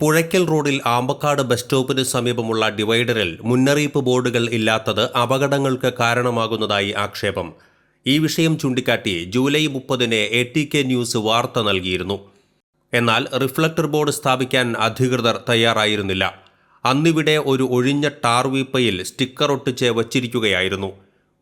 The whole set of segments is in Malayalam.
പുഴയ്ക്കൽ റോഡിൽ ആമ്പക്കാട് ബസ് സ്റ്റോപ്പിന് സമീപമുള്ള ഡിവൈഡറിൽ മുന്നറിയിപ്പ് ബോർഡുകൾ ഇല്ലാത്തത് അപകടങ്ങൾക്ക് കാരണമാകുന്നതായി ആക്ഷേപം. ഈ വിഷയം ചൂണ്ടിക്കാട്ടി ജൂലൈ മുപ്പതിന് എ ടി കെ ന്യൂസ് വാർത്ത നൽകിയിരുന്നു. എന്നാൽ റിഫ്ലക്ടർ ബോർഡ് സ്ഥാപിക്കാൻ അധികൃതർ തയ്യാറായിരുന്നില്ല. അന്നിവിടെ ഒരു ഒഴിഞ്ഞ ടാർ വീപ്പയിൽ സ്റ്റിക്കർ ഒട്ടിച്ച് വച്ചിരിക്കുകയായിരുന്നു.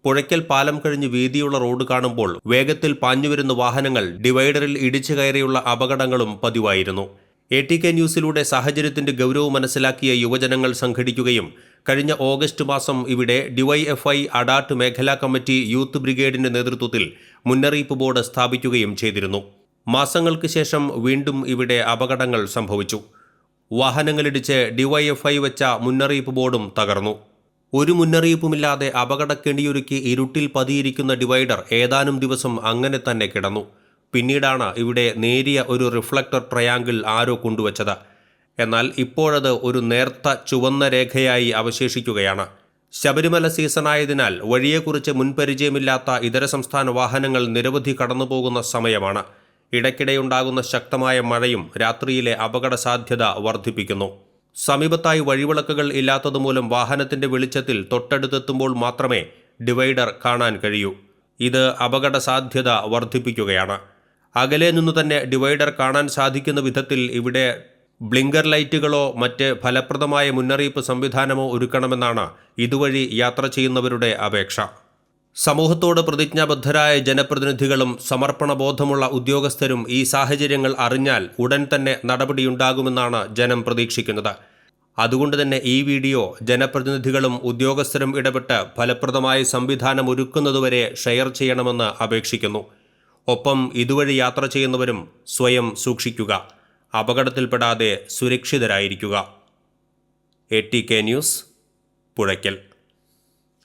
പുഴയ്ക്കൽ പാലം കഴിഞ്ഞ് വീതിയുള്ള റോഡ് കാണുമ്പോൾ വേഗത്തിൽ പാഞ്ഞുവരുന്ന വാഹനങ്ങൾ ഡിവൈഡറിൽ ഇടിച്ചു കയറിയുള്ള അപകടങ്ങളും പതിവായിരുന്നു. എ ടി കെ ന്യൂസിലൂടെ സാഹചര്യത്തിന്റെ ഗൗരവം മനസ്സിലാക്കിയ യുവജനങ്ങൾ സംഘടിക്കുകയും കഴിഞ്ഞ ഓഗസ്റ്റ് മാസം ഇവിടെ ഡിവൈഎഫ്ഐ അഡാട്ട് മേഖലാ കമ്മിറ്റി യൂത്ത് ബ്രിഗേഡിന്റെ നേതൃത്വത്തിൽ മുന്നറിയിപ്പ് ബോർഡ് സ്ഥാപിക്കുകയും ചെയ്തിരുന്നു. മാസങ്ങൾക്ക് ശേഷം വീണ്ടും ഇവിടെ അപകടങ്ങൾ സംഭവിച്ചു. വാഹനങ്ങളിടിച്ച് ഡിവൈഎഫ്ഐ വെച്ച മുന്നറിയിപ്പ് ബോർഡും തകർന്നു. ഒരു മുന്നറിയിപ്പുമില്ലാതെ അപകടക്കെണിയൊരുക്കി ഇരുട്ടിൽ പതിയിരിക്കുന്ന ഡിവൈഡർ ഏതാനും ദിവസം അങ്ങനെ തന്നെ കിടന്നു. പിന്നീടാണ് ഇവിടെ നേരിയ ഒരു റിഫ്ലക്ടർ ട്രയാങ്കിൾ ആരോ കൊണ്ടുവച്ചത്. എന്നാൽ ഇപ്പോഴത് ഒരു നേർത്ത ചുവന്ന രേഖയായി അവശേഷിക്കുകയാണ്. ശബരിമല സീസണായതിനാൽ വഴിയെക്കുറിച്ച് മുൻപരിചയമില്ലാത്ത ഇതര സംസ്ഥാന വാഹനങ്ങൾ നിരവധി കടന്നുപോകുന്ന സമയമാണ്. ഇടയ്ക്കിടെയുണ്ടാകുന്ന ശക്തമായ മഴയും രാത്രിയിലെ അപകട സാധ്യത വർദ്ധിപ്പിക്കുന്നു. സമീപത്തായി വഴിവിളക്കുകൾ ഇല്ലാത്തതുമൂലം വാഹനത്തിന്റെ വെളിച്ചത്തിൽ തൊട്ടടുത്തെത്തുമ്പോൾ മാത്രമേ ഡിവൈഡർ കാണാൻ കഴിയൂ. ഇത് അപകട സാധ്യത വർദ്ധിപ്പിക്കുകയാണ്. അകലെ നിന്നു തന്നെ ഡിവൈഡർ കാണാൻ സാധിക്കുന്ന വിധത്തിൽ ഇവിടെ ബ്ലിങ്കർ ലൈറ്റുകളോ മറ്റ് ഫലപ്രദമായ മുന്നറിയിപ്പ് സംവിധാനമോ ഒരുക്കണമെന്നാണ് ഇതുവഴി യാത്ര ചെയ്യുന്നവരുടെ അപേക്ഷ. സമൂഹത്തോട് പ്രതിജ്ഞാബദ്ധരായ ജനപ്രതിനിധികളും സമർപ്പണബോധമുള്ള ഉദ്യോഗസ്ഥരും ഈ സാഹചര്യങ്ങൾ അറിഞ്ഞാൽ ഉടൻ തന്നെ നടപടിയുണ്ടാകുമെന്നാണ് ജനം പ്രതീക്ഷിക്കുന്നത്. അതുകൊണ്ട് തന്നെ ഈ വീഡിയോ ജനപ്രതിനിധികളും ഉദ്യോഗസ്ഥരും ഇടപെട്ട് ഫലപ്രദമായ സംവിധാനം ഒരുക്കുന്നതുവരെ ഷെയർ ചെയ്യണമെന്ന് അപേക്ഷിക്കുന്നു. ഒപ്പം ഇതുവഴി യാത്ര ചെയ്യുന്നവരും സ്വയം സൂക്ഷിക്കുക. അപകടത്തിൽപ്പെടാതെ സുരക്ഷിതരായിരിക്കുക. A T K news Puzhakkal.